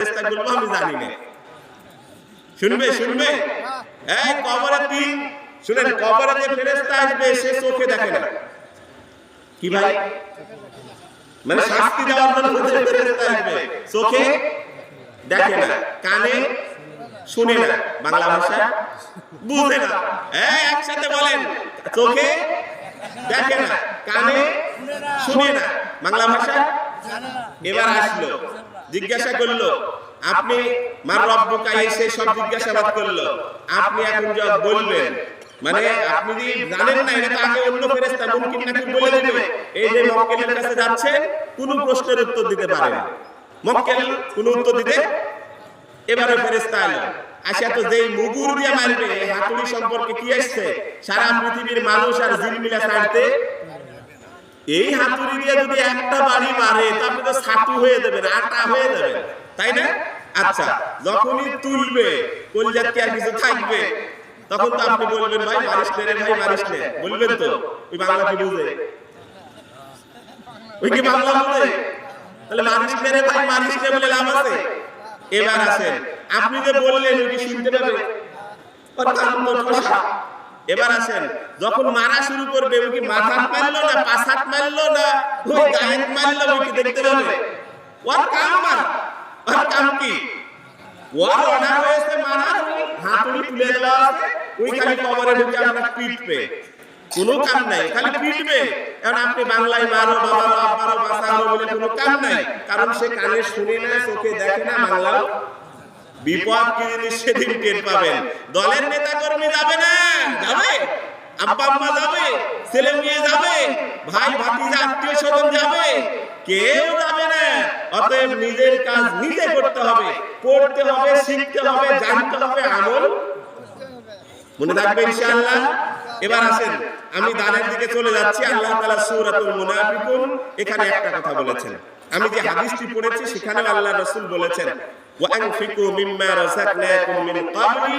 চেষ্টা করব আমি জানি না। শুনবে শুনবে? এই কবরে তিন শুনেন কবরে যে ফেরেস্তা আসবে সে চোখে দেখে না। কি ভাই? মানে শাস্তি দেওয়ার জন্য যে আসবে চোখে দেখে না। কানে শুনে না। বাংলা ভাষা বুঝে না। এই একসাথে বলেন চোখে দেখে না কানে শুনে না। বাংলা ভাষা এবার আসলো জিজ্ঞাসা করল আপনি মার রব্বুকা এসে সব জিজ্ঞাসাবাদ করল। আপনি এখন যা বলবেন মানে আপনি যদি জানেন না, এটা আগে অন্য ফেরেশতা মুমকিন নাকি বলে দিবে, এই যে মক্কেলের কাছে যাচ্ছে কোনো প্রশ্নের উত্তর দিতে পারে না মক্কেল কোনো উত্তর দিতে? এবারে ফেরেশতা এলো। আসিয়া তো যেই মুগুর দিয়ে মারবে হাতুড়ি সম্পর্কে কি আসছে? সারা পৃথিবীর মানুষ আর জিন মিলে ছাড়তে? এই হাতুড়ি দিয়ে যদি একটা বাড়ি মারে, তো আপনি তো ছাতু হয়ে যাবেন আটা হয়ে যাবেন তাই না? আচ্ছা যখনই তুলবে কলজাত আর কিছু থাকবে তখন তো আপনি বলবেন ভাই মারিস নে ভাই মারিস নে। বলবেন তো? ওই বাংলা কি বুঝে? ওই কি বাংলা বুঝে? তাহলে মারিস নে রে ভাই মারিস নে বলে লাভ আছে? এবার আসেন আপনি যে বললেন ওই কি শুনতে পাবে এবার আসেন যখন মারা শুরু করবে ওই কি মাথাত মারলো না পাশাত মারলো না? ওই গায়েত মারলো ওই কি দেখতে পাবে? ওর কাম মার ওর কাম কি অর্ডার হয়েছে মারা হাতুড়ি তুলে দেওয়া আছে ওই খালি কবরে ঢুকে আমরা পিটবে কোনো কাম নাই খালি পিটবে এখন আপনি বাংলায় মারো বাবারও আব্বারও বাসারও বলে কোনো কাম নাই কারণ সে কানে শুনে না চোখে দেখে না বাংলাও বিপদ কি জিনিস সেদিন টের পাবেন দলের নেতা কর্মী যাবে না যাবে আব্বা আম্মা যাবে ছেলে মেয়ে যাবে ভাই ভাতিজা আত্মীয় স্বজন যাবে কেউ যাবে অতএব নিজের কাজ নিজে করতে হবে পড়তে হবে শিখতে হবে জানতে হবে আমল। মনে থাকবে ইনশাআল্লাহ। এবার আসেন আমি দানের দিকে চলে যাচ্ছি আল্লাহ তাআলা সূরাতুল মুনাফিকুন। এখানে একটা কথা বলেছেন। আমি যে হাদিসটি পড়েছি সেখানে আল্লাহ রাসূল বলেছেন ওয়া আনফিকু মিম্মা রাযাকনাকুম মিন ক্বাবলি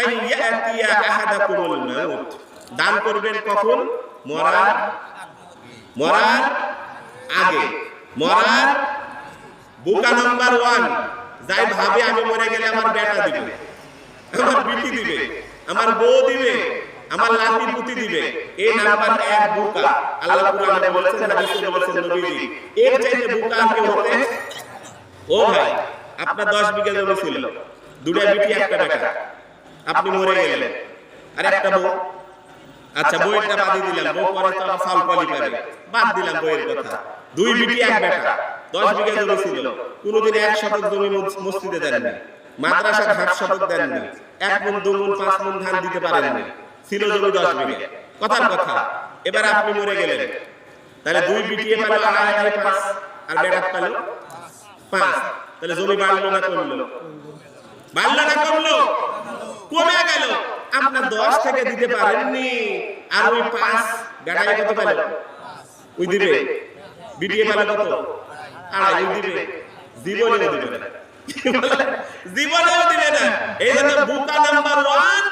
আন ইয়াতিয়া আহাদাকুমুল মাউত। দান করবেন কখন? মরার মরার আগে। মরার বোকা নাম্বার ওয়ান যাই ভাবে আমি মরে গেলে আমার বেটা দিবে। আমার বিটি দিবে। আমার বউ দিবে। আমার লাতি পুতি দিবে। এই নাম্বার এক বুকা। আল্লাহ কুরআনে বলেছেন হাদিসে বলেছেন নবীজি এর চাইতে বুকা আর কেউ হতে? ও ভাই আপনার 10 বিঘা জমি ছিল। দুটা বিটি একটা বেটা। আপনি মরে গেলেন। আর একটা বউ। আচ্ছা বইটা বাদ দিলাম বউ পরে তো আবার ফাল পালি পাবে বাদ দিলাম বইয়ের কথা। দুই বিটি এক বেটা। দশ বিঘা জমি ছিল। কোনোদিন এক শতক জমি মস- মসজিদে দেননি। মাদ্রাসা ঘাট শতক দেননি। এক মন দু মন পাঁচ মন ধান দিতে পারেননি। ছিল জমি দশ বিঘা। কথার কথা। এবার আপনি মরে গেলেন। তাহলে দুই বিটিয়ে পেল আড়াই আড়াই পাঁচ আর বেটা পেল পাঁচ। তাহলে জমি বাড়লো না কমলো? বাড়লো না কমলো? কমে গেল। আপনার দশ থেকে দিতে পারেননি। আর ওই পাঁচ গাড়াই কত পেল ওই দিবে। বিটিয়ে পেল কত? আড়াই ওই দিবে। জীবনেও দিবে না। জীবনেও দিবে না। এই জন্য বুকা নাম্বার ওয়ান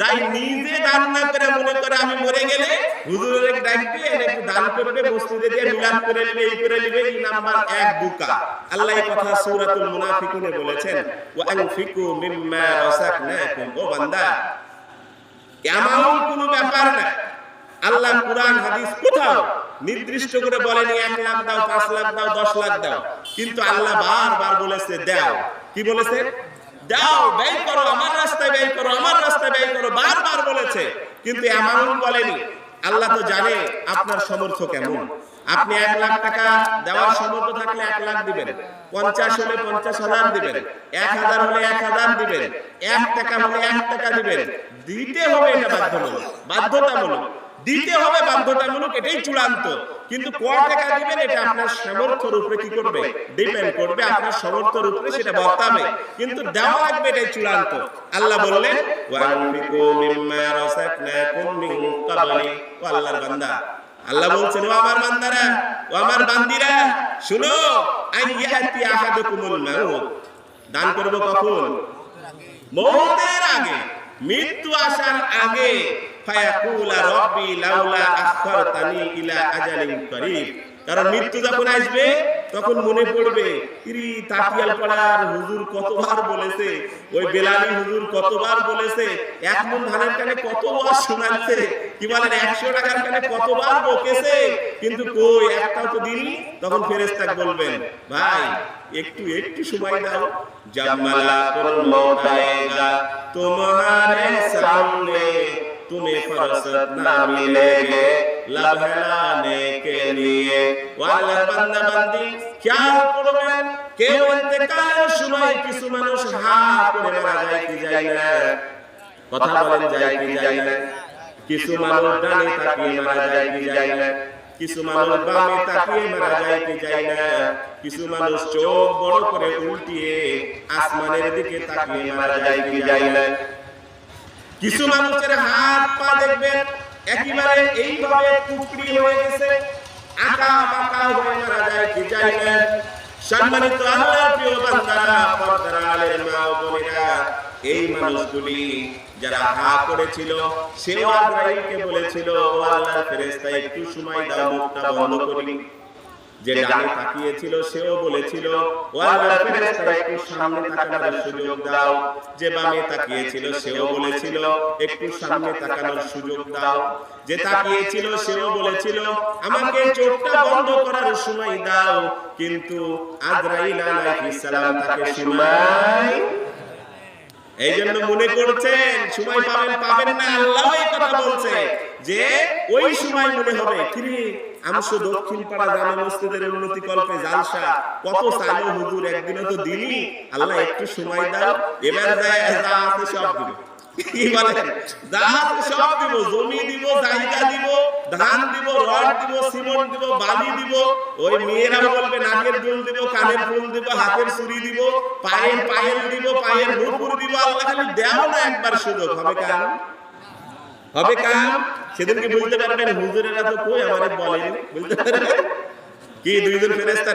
যাই নিজে দান না করে মনে করে আমি মরে গেলে হুজুরের ডাকবে একটু দান করবে মসজিদে দিয়ে মিলাদ করে নেবে এই করে নেবে এই নাম্বার এক বুকা। আল্লাহ এই কথা সূরাতুল মুনাফিকুনে বলেছেন ওয়া আনফিকু মিম্মা রাযাকনাকুম ও বান্দা। এমন কোনো ব্যাপার না। আল্লাহ হাদিস কোথাও নির্দিষ্ট করে বলেনি, এক লাখ দাও, পাঁচ লাখ দাও, দশ লাখ দাও। কিন্তু আল্লাহ বারবার বলেছে, দাও। কি বলেছে? দাও, ব্যয় করো, আমার রাস্তায় ব্যয় করো, আমার রাস্তায় ব্যয় করো। বারবার বলেছে। কিন্তু এমন বলেনি। আল্লাহ তো জানে আপনার সমর্থ কেমন। আপনি এক লাখ টাকা দেওয়ার সমর্থ থাকলে এক লাখ দিবেন। পঞ্চাশ হলে পঞ্চাশ হাজার দিবেন। এক হাজার হলে এক হাজার দিবেন। এক টাকা হলে এক টাকা দিবেন। দিতে হবে এটা বাধ্যতামূলক। বাধ্যতামূলক। দিতে হবে বাধ্যতামূলক, এটাই চূড়ান্ত। কিন্তু ক টাকা দিবেন এটা আপনার সামর্থ্যের উপরে কি করবে? ডিপেন্ড করবে আপনার সামর্থ্যের উপরে সেটা বর্তাবে। কিন্তু দেওয়া লাগবে এটাই চূড়ান্ত। আল্লাহ বললেন, ওয়ানফিকু মিম্মা রাযাকনাকুম মিন ক্বাবলি। ও আল্লাহর বান্দা আল্লাহ বলছেন, ও আমার বান্দারা, ও আমার বান্দিরা, শুনো, আইয়াতি ইয়াতি আহাদুকুমুল মাউত। দান করব কখন? মৌতের আগে, মৃত্যু আসার আগে। ফায়াকুলা রব্বি লাউলা আখরতানি ইলা আজালিন করিব। কারণ মৃত্যু যখন আসবে তখন মনে পড়বে ইরি তাকিয়াল পাড়ার হুজুর কতবার বলেছে ওই বেলালি হুজুর কতবার বলেছে এক মন ধানের কানে কতবার শোনাচ্ছে কি বলেন একশো টাকার কানে কতবার বকেছে কিন্তু কই একটাও তো দিন তখন ফেরেস্তাক বলবেন ভাই একটু একটু সময় দাও জামালা কোন লৌটায়েগা তোমারে সামনে তুমি ফরসত না মিলেগে লাভ হেলানে কিছু মানুষ চোখ বড় করে উল্টিয়ে আসমানের দিকে তাকিয়ে মারা যায় কি যায় না? কিছু মানুষের হাত পা দেখবেন, একেবারে এইভাবে হয়ে গেছে। আঁকা বাঁকা হয়ে মারা যায়, কি না সম্মানিত আল্লাহ প্রিয় বান্দারা, পর্দারা আলের মা ও বোনেরা, এই মানুষগুলি যারা হা করেছিল, সেও আজরাইলকে বলেছিল, ও আল্লাহর ফেরেশতা একটু সময় দাও, মুখটা বন্ধ করি। যে ডানে তাকিয়েছিল সেও বলেছিল ও আল্লাহর ফেরেশতা একটু সামনে তাকানোর সুযোগ দাও। যে বামে তাকিয়েছিল সেও বলেছিল একটু সামনে তাকানোর সুযোগ দাও। যে তাকিয়েছিল সেও বলেছিল আমাকে চোখটা বন্ধ করার সময় দাও। কিন্তু আজরাইল আলাইহিস সালাম তাকে সময় এই জন্য মনে করছেন, সময় পাবেন পাবেন না, আল্লাহ এই কথা বলছে যে ওই সময় মনে হবে, তিনি আমশো দক্ষিণ পাড়া জামা মসজিদের উন্নতি কল্পে জালসা, কত চালু হুজুর একদিনে তো দিলি আল্লাহ একটু সময় দাও, এবার যায় আছে সব দিবে। কি দেও না একবার হবে কাম হবে কাম সেদিনকে বুঝতে পারবেন, হুজুরেরা তো কই পারবেন? কি, দুইজন ফেরেশতা